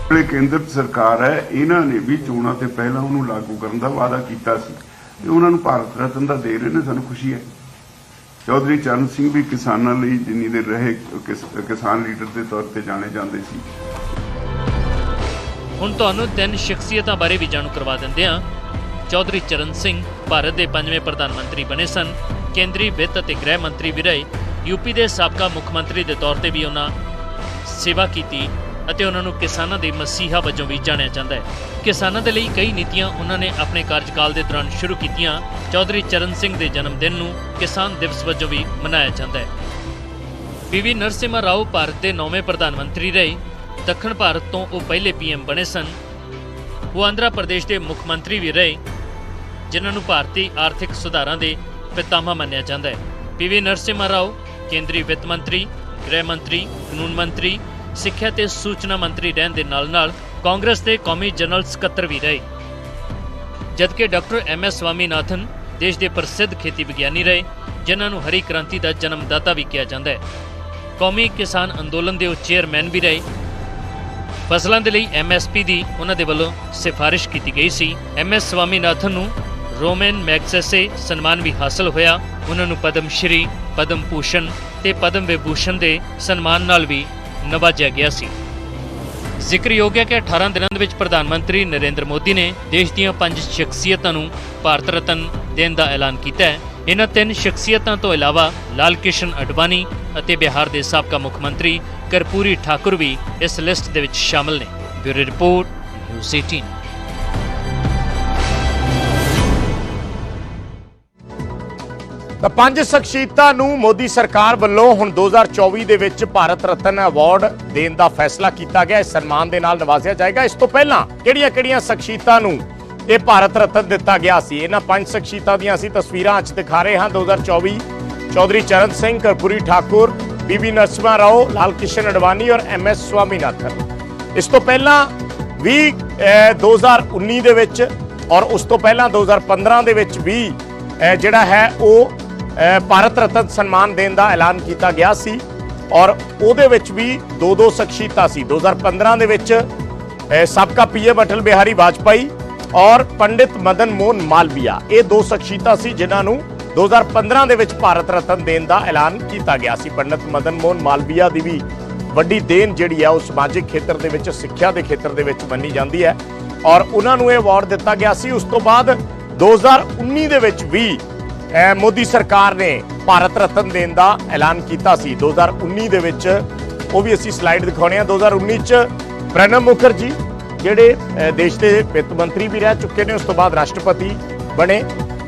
Speaker 7: ਜਿਹੜੇ ਕੇਂਦਰ ਸਰਕਾਰ ਹੈ, ਇਹਨਾਂ ਨੇ ਵੀ ਚੋਣਾਂ ਤੇ ਪਹਿਲਾਂ ਉਹਨੂੰ ਲਾਗੂ ਕਰਨ ਦਾ ਵਾਅਦਾ ਕੀਤਾ ਸੀ ਤੇ ਉਹਨਾਂ ਨੂੰ ਭਾਰਤ ਰਤਨ ਦਾ ਦੇ ਰਹੇ ਨੇ, ਸਾਨੂੰ ਖੁਸ਼ੀ ਹੈ। ਚੌਧਰੀ ਚਰਨ ਸਿੰਘ ਵੀ ਕਿਸਾਨਾਂ ਲਈ ਜਿੰਨੀ ਦੇਰ ਰਹੇ ਕਿਸਾਨ ਲੀਡਰ ਦੇ ਤੌਰ ਤੇ ਜਾਣੇ ਜਾਂਦੇ ਸੀ।
Speaker 9: ਹੁਣ ਤੁਹਾਨੂੰ ਤਿੰਨ ਸ਼ਖਸੀਅਤਾਂ ਬਾਰੇ ਵੀ ਜਾਣੂ ਕਰਵਾ ਦਿੰਦੇ ਹਾਂ। ਚੌਧਰੀ ਚਰਨ ਸਿੰਘ ਭਾਰਤ ਦੇ ਪੰਜਵੇਂ ਪ੍ਰਧਾਨ ਮੰਤਰੀ ਬਣੇ ਸਨ। ਕੇਂਦਰੀ ਵਿੱਤ ਅਤੇ ਗ੍ਰਹਿ ਮੰਤਰੀ ਵੀ ਰਹੇ। ਯੂਪੀ ਦੇ ਸਾਬਕਾ ਮੁੱਖ ਮੰਤਰੀ ਦੇ ਤੌਰ ਤੇ ਵੀ ਉਹਨਾਂ ਸੇਵਾ ਕੀਤੀ ਅਤੇ ਉਹਨਾਂ ਨੂੰ ਕਿਸਾਨਾਂ ਦੇ ਮਸੀਹਾ ਵਜੋਂ ਵੀ ਜਾਣਿਆ ਜਾਂਦਾ ਹੈ। ਕਿਸਾਨਾਂ ਦੇ ਲਈ ਕਈ ਨੀਤੀਆਂ ਉਹਨਾਂ ਨੇ ਆਪਣੇ ਕਾਰਜਕਾਲ ਦੇ ਦੌਰਾਨ ਸ਼ੁਰੂ ਕੀਤੀਆਂ। ਚੌਧਰੀ ਚਰਨ ਸਿੰਘ ਦੇ ਜਨਮ ਦਿਨ ਨੂੰ ਕਿਸਾਨ ਦਿਵਸ ਵਜੋਂ ਵੀ ਮਨਾਇਆ ਜਾਂਦਾ ਹੈ। ਪੀਵੀ ਨਰਸਿਮਹਾ ਰਾਓ ਭਾਰਤ ਦੇ ਨੌਵੇਂ ਪ੍ਰਧਾਨ ਮੰਤਰੀ ਰਹੇ। ਦੱਖਣ ਭਾਰਤ ਤੋਂ ਉਹ ਪਹਿਲੇ ਪੀਐਮ ਬਣੇ ਸਨ। ਉਹ ਆਂਧਰਾ ਪ੍ਰਦੇਸ਼ ਦੇ ਮੁੱਖ ਮੰਤਰੀ ਵੀ ਰਹੇ, ਜਿਨ੍ਹਾਂ ਨੂੰ ਭਾਰਤੀ ਆਰਥਿਕ ਸੁਧਾਰਾਂ ਦੇ ਪਿਤਾਮਾ ਮੰਨਿਆ ਜਾਂਦਾ ਹੈ। ਪੀਵੀ ਨਰਸਿਮਹਾ ਰਾਓ, ਕੇਂਦਰੀ ਵਿੱਤ ਮੰਤਰੀ, ਗ੍ਰਹਿ ਮੰਤਰੀ, ਕਾਨੂੰਨ ਮੰਤਰੀ, ਸਿੱਖਿਆ ਤੇ ਸੂਚਨਾ ਮੰਤਰੀ ਰਹਿਣ ਦੇ ਨਾਲ-ਨਾਲ ਕਾਂਗਰਸ ਦੇ ਕੌਮੀ ਜਨਰਲ ਸਕੱਤਰ ਵੀ ਰਹੇ। ਜਦਕਿ ਡਾਕਟਰ ਐਮ ਐਸ ਸਵਾਮੀਨਾਥਨ ਦੇਸ਼ ਦੇ ਪ੍ਰਸਿੱਧ ਖੇਤੀ ਵਿਗਿਆਨੀ ਰਹੇ, ਜਿਨ੍ਹਾਂ ਨੂੰ ਹਰੀ ਕ੍ਰਾਂਤੀ ਦਾ ਜਨਮਦਾਤਾ ਵੀ ਕਿਹਾ ਜਾਂਦਾ ਹੈ। ਕੌਮੀ ਕਿਸਾਨ ਅੰਦੋਲਨ ਦੇ ਉਹ ਚੇਅਰਮੈਨ ਵੀ ਰਹੇ ਫਸਲਾਂ ਦੇ ਲਈ ਐਮਐਸਪੀ ਦੀ ਉਹਨਾਂ ਦੇ ਵੱਲੋਂ ਸਿਫਾਰਿਸ਼ ਕੀਤੀ ਗਈ ਸੀ। ਐਮਐਸ ਸਵਾਮੀਨਾਥਨ ਨੂੰ ਰੋਮਨ ਮੈਗਸੈਸੇ ਸਨਮਾਨ ਵੀ ਹਾਸਲ ਹੋਇਆ। ਉਹਨਾਂ ਨੂੰ ਪਦਮ ਸ਼੍ਰੀ, ਪਦਮ ਭੂਸ਼ਣ ਤੇ ਪਦਮ ਵਿਭੂਸ਼ਣ ਦੇ ਸਨਮਾਨ ਨਾਲ ਵੀ ਨਵਾਜਿਆ ਗਿਆ ਸੀ। ਜ਼ਿਕਰਯੋਗ ਹੈ ਕਿ 18 ਦਿਨਾਂ ਦੇ ਵਿੱਚ ਪ੍ਰਧਾਨ ਮੰਤਰੀ ਨਰਿੰਦਰ ਮੋਦੀ ਨੇ ਦੇਸ਼ ਦੀਆਂ ਪੰਜ ਸ਼ਖਸੀਅਤਾਂ ਨੂੰ ਭਾਰਤ ਰਤਨ ਦੇਣ ਦਾ ਐਲਾਨ ਕੀਤਾ ਹੈ। ਇਹਨਾਂ ਤਿੰਨ ਸ਼ਖਸੀਅਤਾਂ ਤੋਂ ਇਲਾਵਾ ਲਾਲ ਕਿਸ਼ਨ ਅਡਵਾਨੀ ਅਤੇ ਬਿਹਾਰ ਦੇ ਸਾਬਕਾ ਮੁੱਖ ਮੰਤਰੀ ਕਰਪੂਰੀ ਠਾਕੁਰ ਵੀ ਇਸ ਲਿਸਟ ਦੇ ਵਿੱਚ ਸ਼ਾਮਲ ਨੇ। ਬਿਊਰੋ ਰਿਪੋਰਟ, ਨਿਊਜ਼ 18
Speaker 1: ਤਾਂ ਪੰਜ ਸ਼ਖਸੀਅਤਾਂ ਨੂੰ ਮੋਦੀ ਸਰਕਾਰ ਵੱਲੋਂ ਹੁਣ 2024 ਦੇ ਵਿੱਚ ਭਾਰਤ ਰਤਨ ਅਵਾਰਡ ਦੇਣ ਦਾ ਫੈਸਲਾ ਕੀਤਾ ਗਿਆ। ਇਸ ਸਨਮਾਨ ਦੇ ਨਾਲ ਨਵਾਜ਼ਿਆ ਜਾਏਗਾ। ਇਸ ਤੋਂ ਪਹਿਲਾਂ ਕਿਹੜੀਆਂ-ਕਿਹੜੀਆਂ ਸ਼ਖਸੀਅਤਾਂ ਨੂੰ ਇਹ ਭਾਰਤ ਰਤਨ ਦਿੱਤਾ ਗਿਆ ਸੀ? ਇਹਨਾਂ ਪੰਜ ਸ਼ਖਸੀਅਤਾਂ ਦੀਆਂ ਅਸੀਂ ਤਸਵੀਰਾਂ ਅੱਜ ਦਿਖਾ ਰਹੇ ਹਾਂ। 2024 ਚੌਧਰੀ ਚਰਨ ਸਿੰਘ, ਕਰਪੂਰੀ ਠਾਕੁਰ ਬੀਬੀ ਨਰਸਿਮਹਾ ਰਾਓ ਲਾਲ ਕਿਸ਼ਨ ਅਡਵਾਨੀ ਔਰ ਐਮ ਐਸ ਸਵਾਮੀਨਾਥਨ। ਇਸ ਤੋਂ ਪਹਿਲਾਂ ਵੀ ਅਹ, 2019 ਦੇ ਵਿੱਚ ਔਰ ਉਸ ਤੋਂ ਪਹਿਲਾਂ 2015 ਦੇ ਵਿੱਚ ਵੀ ਜਿਹੜਾ ਹੈ ਉਹ ਭਾਰਤ ਰਤਨ ਸਨਮਾਨ ਦੇਣ ਦਾ ਐਲਾਨ ਕੀਤਾ ਗਿਆ ਸੀ ਔਰ ਉਹਦੇ ਵਿੱਚ ਵੀ ਦੋ ਦੋ ਸ਼ਖਸੀਅਤਾਂ ਸੀ। 2015 ਦੇ ਵਿੱਚ ਅਹ, ਸਾਬਕਾ ਪੀਏ ਅਟਲ ਬਿਹਾਰੀ ਵਾਜਪਾਈ ਔਰ ਪੰਡਿਤ ਮਦਨ ਮੋਹਨ ਮਾਲਵੀਆ। ਇਹ ਦੋ ਸ਼ਖਸੀਅਤਾਂ ਸੀ ਜਿਨ੍ਹਾਂ ਨੂੰ 2015 ਦੇ ਵਿੱਚ ਭਾਰਤ ਰਤਨ ਦੇਣ ਦਾ ਐਲਾਨ ਕੀਤਾ ਗਿਆ ਸੀ। ਪੰਡਿਤ ਮਦਨ ਮੋਹਨ ਮਾਲਵੀਆ ਦੀ ਵੀ ਵੱਡੀ ਦੇਣ ਜਿਹੜੀ ਹੈ ਉਹ ਸਮਾਜਿਕ ਖੇਤਰ ਦੇ ਵਿੱਚ, ਸਿੱਖਿਆ ਦੇ ਖੇਤਰ ਦੇ ਵਿੱਚ ਮੰਨੀ ਜਾਂਦੀ ਹੈ ਔਰ ਉਹਨਾਂ ਨੂੰ ਇਹ ਅਵਾਰਡ ਦਿੱਤਾ ਗਿਆ ਸੀ। ਉਸ ਤੋਂ ਬਾਅਦ 2019 ਦੇ ਵਿੱਚ ਵੀ ਮੋਦੀ ਸਰਕਾਰ ਨੇ ਭਾਰਤ ਰਤਨ ਦੇਣ ਦਾ ਐਲਾਨ ਕੀਤਾ ਸੀ। 2019 ਦੇ ਵਿੱਚ ਉਹ ਵੀ ਅਸੀਂ ਸਲਾਈਡ ਦਿਖਾਉਣੇ ਆ। 2019 ਚ ਪ੍ਰਣਬ ਮੁਖਰਜੀ ਜਿਹੜੇ ਦੇਸ਼ ਦੇ ਵਿੱਤ ਮੰਤਰੀ ਵੀ ਰਹਿ ਚੁੱਕੇ ਨੇ। ਉਸ ਤੋਂ ਬਾਅਦ ਰਾਸ਼ਟਰਪਤੀ ਬਣੇ।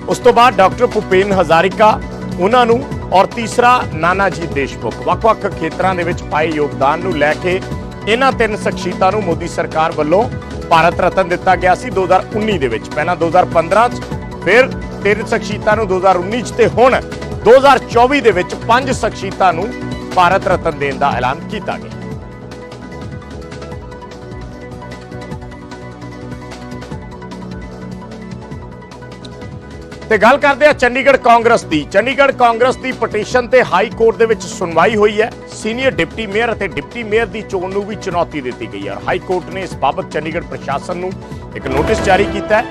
Speaker 1: ਉਸ ਤੋਂ ਬਾਅਦ ਡਾਕਟਰ ਭੁਪੇਨ ਹਜ਼ਾਰਿਕਾ, ਉਹਨਾਂ ਨੂੰ ਔਰ ਤੀਸਰਾ ਨਾਨਾ ਜੀ ਦੇਸ਼ਮੁਖ। ਵੱਖ-ਵੱਖ ਖੇਤਰਾਂ ਦੇ ਵਿੱਚ ਪਾਏ ਯੋਗਦਾਨ ਨੂੰ ਲੈ ਕੇ ਇਹਨਾਂ ਤਿੰਨ ਸ਼ਖਸੀਅਤਾਂ ਨੂੰ ਮੋਦੀ ਸਰਕਾਰ ਵੱਲੋਂ ਭਾਰਤ ਰਤਨ ਦਿੱਤਾ ਗਿਆ ਸੀ 2019 ਦੇ ਵਿੱਚ। ਪਹਿਲਾਂ 2015 ਚ, ਫਿਰ ਤਿੰਨ ਸ਼ਖਸੀਅਤਾਂ ਨੂੰ 2019 ਚ ਤੇ ਹੁਣ 2024 ਦੇ ਵਿੱਚ ਪੰਜ ਸ਼ਖਸੀਅਤਾਂ ਨੂੰ ਭਾਰਤ ਰਤਨ ਦੇਣ ਦਾ ਐਲਾਨ ਕੀਤਾ ਗਿਆ। ਤੇ ਗੱਲ ਕਰਦੇ ਆ ਚੰਡੀਗੜ੍ਹ ਕਾਂਗਰਸ ਦੀ। ਚੰਡੀਗੜ੍ਹ ਕਾਂਗਰਸ ਦੀ ਪਟੀਸ਼ਨ ਤੇ ਹਾਈ ਕੋਰਟ ਦੇ ਵਿੱਚ ਸੁਣਵਾਈ ਹੋਈ ਹੈ। ਸੀਨੀਅਰ ਡਿਪਟੀ ਮੇਅਰ ਅਤੇ ਡਿਪਟੀ ਮੇਅਰ ਦੀ ਚੋਣ ਨੂੰ ਵੀ ਚੁਣੌਤੀ ਦਿੱਤੀ ਗਈ ਹੈ। ਹਾਈ ਕੋਰਟ ਨੇ ਇਸ ਬਾਬਤ ਚੰਡੀਗੜ੍ਹ ਪ੍ਰਸ਼ਾਸਨ ਨੂੰ ਇੱਕ ਨੋਟਿਸ ਜਾਰੀ ਕੀਤਾ ਹੈ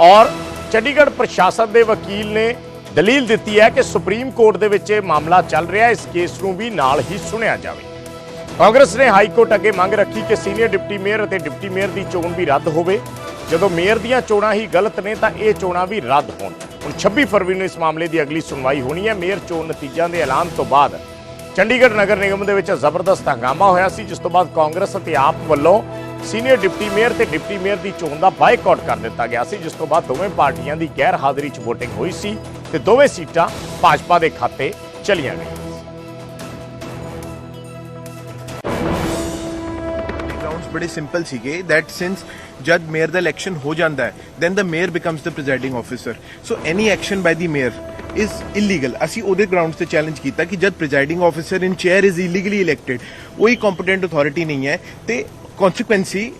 Speaker 1: ਔਰ ਚੰਡੀਗੜ੍ਹ ਪ੍ਰਸ਼ਾਸਨ ਦੇ ਵਕੀਲ ਨੇ ਦਲੀਲ ਦਿੱਤੀ ਹੈ ਕਿ ਸੁਪਰੀਮ ਕੋਰਟ ਦੇ ਵਿੱਚ ਇਹ ਮਾਮਲਾ ਚੱਲ ਰਿਹਾ ਹੈ। ਇਸ ਕੇਸ ਨੂੰ ਵੀ ਨਾਲ ਹੀ ਸੁਣਿਆ ਜਾਵੇ। ਕਾਂਗਰਸ ਨੇ ਹਾਈ ਕੋਰਟ ਅੱਗੇ ਮੰਗ ਰੱਖੀ ਕਿ ਸੀਨੀਅਰ ਡਿਪਟੀ ਮੇਅਰ ਅਤੇ ਡਿਪਟੀ ਮੇਅਰ ਦੀ ਚੋਣ ਵੀ ਰੱਦ ਹੋਵੇ। ਜਦੋਂ ਮੇਅਰ ਦੀਆਂ ਚੋਣਾਂ ਹੀ ਗਲਤ ਨੇ ਤਾਂ ਇਹ ਚੋਣਾਂ ਵੀ ਰੱਦ ਹੋਣ। ਹੁਣ 26 ਫਰਵਰੀ ਨੂੰ ਇਸ ਮਾਮਲੇ ਦੀ ਅਗਲੀ ਸੁਣਵਾਈ ਹੋਣੀ ਹੈ। ਮੇਅਰ ਚੋਣ ਨਤੀਜਿਆਂ ਦੇ ਐਲਾਨ ਤੋਂ ਬਾਅਦ ਚੰਡੀਗੜ੍ਹ ਨਗਰ ਨਿਗਮ ਦੇ ਵਿੱਚ ਜ਼ਬਰਦਸਤ ਹੰਗਾਮਾ ਹੋਇਆ ਸੀ, ਜਿਸ ਤੋਂ ਬਾਅਦ ਕਾਂਗਰਸ ਅਤੇ ਆਪ ਵੱਲੋਂ ਸੀਨੀਅਰ ਡਿਪਟੀ ਮੇਅਰ ਤੇ ਡਿਪਟੀ ਮੇਅਰ ਦੀ ਚੋਣ ਦਾ ਬਾਈਕਾਟ ਕਰ ਦਿੱਤਾ ਗਿਆ ਸੀ, ਜਿਸ ਤੋਂ ਬਾਅਦ ਦੋਵੇਂ ਪਾਰਟੀਆਂ ਦੀ ਗੈਰ ਹਾਜ਼ਰੀ 'ਚ VOTING ਹੋਈ ਸੀ ਤੇ ਦੋਵੇਂ ਸੀਟਾਂ ਭਾਜਪਾ ਦੇ ਖਾਤੇ ਚਲੀਆਂ ਗਈਆਂ।
Speaker 12: ਬੜੇ ਸਿੰਪਲ ਸੀਗੇ that since ਜਦ ਮੇਅਰ ਦਾ ਇਲੈਕਸ਼ਨ ਹੋ ਜਾਂਦਾ ਹੈ then the mayor becomes the presiding officer so any action by the mayor ਇਸ ਇਲੀਗਲ ਅਸੀਂ ਉਹਦੇ ਗਰਾਊਂਡਸ ਤੇ ਚੈਲੰਜ ਕੀਤਾ ਕਿ ਜਦ presiding officer in chair is illegally elected ਉਹੀ ਕੰਪੀਟੈਂਟ ਅਥਾਰਟੀ ਨਹੀਂ ਹੈ ਤੇ ਕਨਸੀਕੁਐਂਸੀ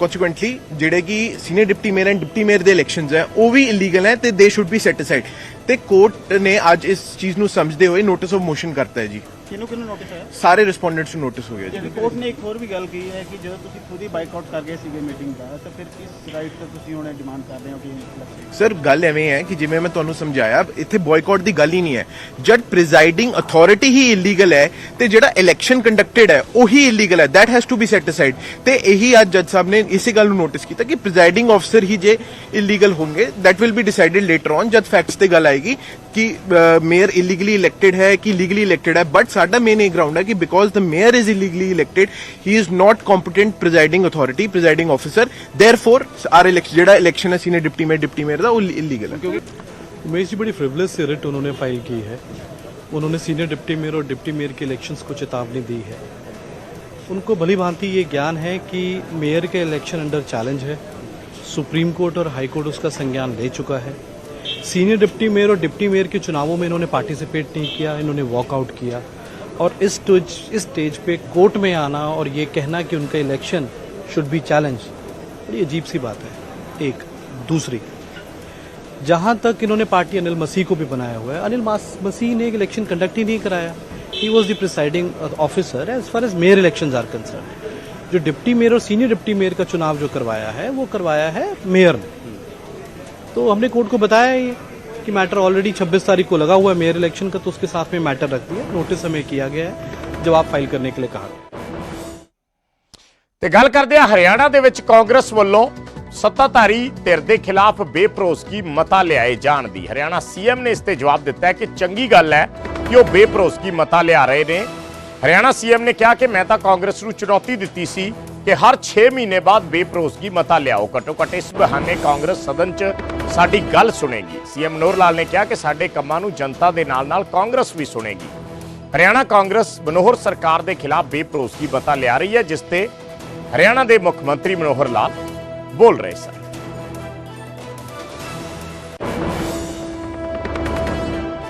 Speaker 12: ਕਨਸੀਕੁਐਂਟਲੀ ਜਿਹੜੇ ਕਿ senior deputy mayor and deputy mayor ਦੇ ਇਲੈਕਸ਼ਨਸ ਹੈ ਉਹ ਵੀ ਇਲੀਗਲ ਹੈ ਤੇ they should be set aside ਤੇ ਕੋਰਟ ਨੇ ਅੱਜ ਇਸ ਚੀਜ਼ ਨੂੰ ਸਮਝਦੇ ਹੋਏ ਨੋਟਿਸ ਆਫ ਮੋਸ਼ਨ ਕਰਤਾ ਹੈ ਜੀ
Speaker 13: ਕਿਹਨੂੰ ਕਿਹਨੂੰ ਨੋਟਿਸ ਆਇਆ
Speaker 12: ਸਾਰੇ ਰਿਸਪੋਂਡੈਂਟਸ ਨੂੰ ਨੋਟਿਸ ਹੋ ਗਿਆ ਜੀ।
Speaker 13: ਕੋਰਟ ਨੇ ਇੱਕ ਹੋਰ ਵੀ ਗੱਲ ਕਹੀ ਹੈ ਕਿ ਜਦੋਂ ਤੁਸੀਂ ਖੁਦ ਹੀ ਬਾਈਕਾਟ ਕਰ ਗਏ ਸੀਗੇ ਮੀਟਿੰਗ ਦਾ ਤਾਂ ਫਿਰ ਕਿਸ ਰਾਈਟ ਤੇ ਤੁਸੀਂ ਹੁਣ ਡਿਮਾਂਡ ਕਰ ਰਹੇ ਹੋ ਕਿ
Speaker 12: ਸਰ ਗੱਲ ਐਵੇਂ ਹੈ ਕਿ ਜਿਵੇਂ ਮੈਂ ਤੁਹਾਨੂੰ ਸਮਝਾਇਆ ਇੱਥੇ ਬਾਇਕਾਟ ਦੀ ਗੱਲ ਹੀ ਨਹੀਂ ਹੈ। ਜਦ ਪ੍ਰੀਜ਼ਾਈਡਿੰਗ ਅਥਾਰਟੀ ਹੀ ਇਲੀਗਲ ਹੈ ਤੇ ਜਿਹੜਾ ਇਲੈਕਸ਼ਨ ਕੰਡਕਟਡ ਹੈ ਉਹੀ ਇਲੀਗਲ ਹੈ। That has to be set aside. ਤੇ ਇਹੀ ਅੱਜ ਜੱਜ ਸਾਹਿਬ ਨੇ ਇਸੇ ਗੱਲ ਨੂੰ ਨੋਟਿਸ ਕੀਤਾ ਕਿ ਪ੍ਰੀਜ਼ਾਈਡਿੰਗ ਅਫਸਰ ਹੀ ਜੇ ਇਲੀਗਲ ਹੋਣਗੇ that will be decided later on ਜਦ ਫੈਕਟਸ ਤੇ ਗੱਲ ਆਏਗੀ। ਕਿ ਮੇਅਰ ਇਲੀਗਲੀ ਇਲੈਕਟਡ ਹੈ ਕਿ ਲੀਗਲੀ ਇਲੈਕਟਡ ਹੈ ਬਟ ਸਾਡਾ ਮੇਨ ਇਹ ਗਰਾਊਂਡ ਹੈ ਕਿ because the mayor is illegally elected he is not competent presiding authority presiding officer therefore are election ਜਿਹੜਾ ਇਲੈਕਸ਼ਨ ਹੈ senior deputy mayor deputy mayor ਦਾ ਉਹ ਇਲੀਗਲ ਹੈ
Speaker 14: उमेश जी बड़ी फ्रिवलेस से रिट उन्होंने फाइल की है उन्होंने सीनियर डिप्टी मेयर और डिप्टी मेयर के इलेक्शंस को चेतावनी दी है उनको भली भांति ये ज्ञान है कि मेयर के इलेक्शन अंडर चैलेंज है सुप्रीम कोर्ट और हाई कोर्ट उसका संज्ञान ले चुका है सीनियर डिप्टी मेयर और डिप्टी मेयर के चुनावों में इन्होंने पार्टिसिपेट नहीं किया, इन्होंने वॉकआउट किया। और इस स्टेज इस स्टेज पे कोर्ट में आना और ये कहना कि उनका इलेक्शन शुड बी चैलेंज बड़ी अजीब सी बात है। एक, दूसरी, जहाँ तक इन्होंने पार्टी अनिल मसीह को भी बनाया हुआ है, अनिल मसीह ने एक इलेक्शन कंडक्ट ही नहीं कराया। He was the presiding officer as far as mayor election are concern जो डिप्टी मेयर और सीनियर डिप्टी मेयर का चुनाव जो करवाया है, वो करवाया है मेयर ने। तो हमने कोर्ट को बताया ये कि मैटर ऑलरेडी 26 तारीख को लगा हुआ है मेयर इलेक्शन का तो उसके साथ में मैटर रख दिया नोटिस हमें किया गया है जवाब फाइल करने के लिए कहा गया
Speaker 1: ਤੇ ਗੱਲ ਕਰਦੇ ਆ ਹਰਿਆਣਾ ਦੇ ਵਿੱਚ ਕਾਂਗਰਸ ਵੱਲੋਂ ਸੱਤਾਧਾਰੀ ਧਿਰ ਦੇ ਖਿਲਾਫ ਬੇਭਰੋਸਗੀ ਮਤਾ ਲਿਆਏ ਜਾਣ ਦੀ ਹਰਿਆਣਾ ਸੀਐਮ ਨੇ ਇਸ ਤੇ ਜਵਾਬ ਦਿੱਤਾ ਹੈ ਕਿ ਚੰਗੀ ਗੱਲ ਹੈ ਕਿ ਉਹ ਬੇਭਰੋਸਗੀ ਮਤਾ ਲਿਆ ਰਹੇ ਨੇ ਹਰਿਆਣਾ ਸੀਐਮ ਨੇ ਕਿਹਾ ਕਿ ਮੈਂ ਤਾਂ ਕਾਂਗਰਸ ਨੂੰ ਚੁਣੌਤੀ ਦਿੱਤੀ ਸੀ ਕਿ ਹਰ 6 ਮਹੀਨੇ ਬਾਅਦ ਬੇਭਰੋਸਗੀ ਮਤਾ ਲਿਆਓ ਘੱਟੋ ਘੱਟ ਇਸ ਬਹਾਨੇ ਕਾਂਗਰਸ ਸਦਨ 'ਚ ਸਾਡੀ ਗੱਲ ਸੁਣੇਗੀ ਸੀਐਮ ਮਨੋਹਰ ਲਾਲ ਨੇ ਕਿਹਾ ਕਿ ਸਾਡੇ ਕੰਮਾਂ ਨੂੰ ਜਨਤਾ ਦੇ ਨਾਲ-ਨਾਲ ਕਾਂਗਰਸ ਵੀ ਸੁਣੇਗੀ ਹਰਿਆਣਾ ਕਾਂਗਰਸ ਮਨੋਹਰ ਸਰਕਾਰ ਦੇ ਖਿਲਾਫ ਬੇਭਰੋਸਗੀ ਮਤਾ ਲਿਆ ਰਹੀ ਹੈ ਜਿਸ ਤੇ ਹਰਿਆਣਾ ਦੇ ਮੁੱਖ ਮੰਤਰੀ ਮਨੋਹਰ ਲਾਲ ਬੋਲ ਰਹੇ ਸਨ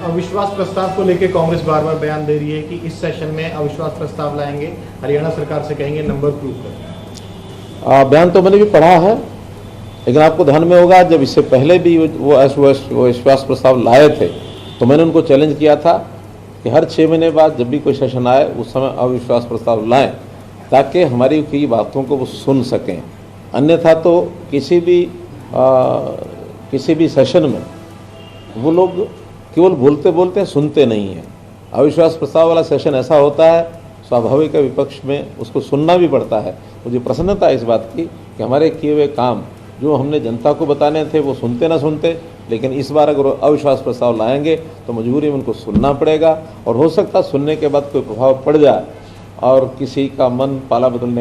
Speaker 15: अविश्वास प्रस्ताव को लेकर कांग्रेस बार बार बयान दे रही है कि इस सेशन में अविश्वास प्रस्ताव लाएंगे हरियाणा सरकार से कहेंगे नंबर प्रूव करें
Speaker 16: आ, बयान तो मैंने भी पढ़ा है लेकिन आपको ध्यान में होगा जब इससे पहले भी वो- वो वो अस- वो विश्वास प्रस्ताव लाए थे तो मैंने उनको चैलेंज किया था कि हर छः महीने बाद जब भी कोई सेशन आए उस समय अविश्वास प्रस्ताव लाएँ ताकि हमारी की बातों को वो सुन सकें। अन्यथा तो किसी भी आ, किसी भी सेशन में वो लोग केवल बोलते बोलते सुनते नहीं हैं। अविश्वास प्रस्ताव वाला सेशन ऐसा होता है स्वाभाविक है, विपक्ष में उसको सुनना भी पड़ता है। मुझे प्रसन्नता इस बात की कि हमारे किए हुए काम जो हमने जनता को बताने थे, वो सुनते ना सुनते, लेकिन इस बार अगर अविश्वास प्रस्ताव लाएँगे तो मजबूरी में उनको सुनना पड़ेगा और हो सकता सुनने के बाद कोई प्रभाव पड़ जाए और किसी का मन पाला बदलने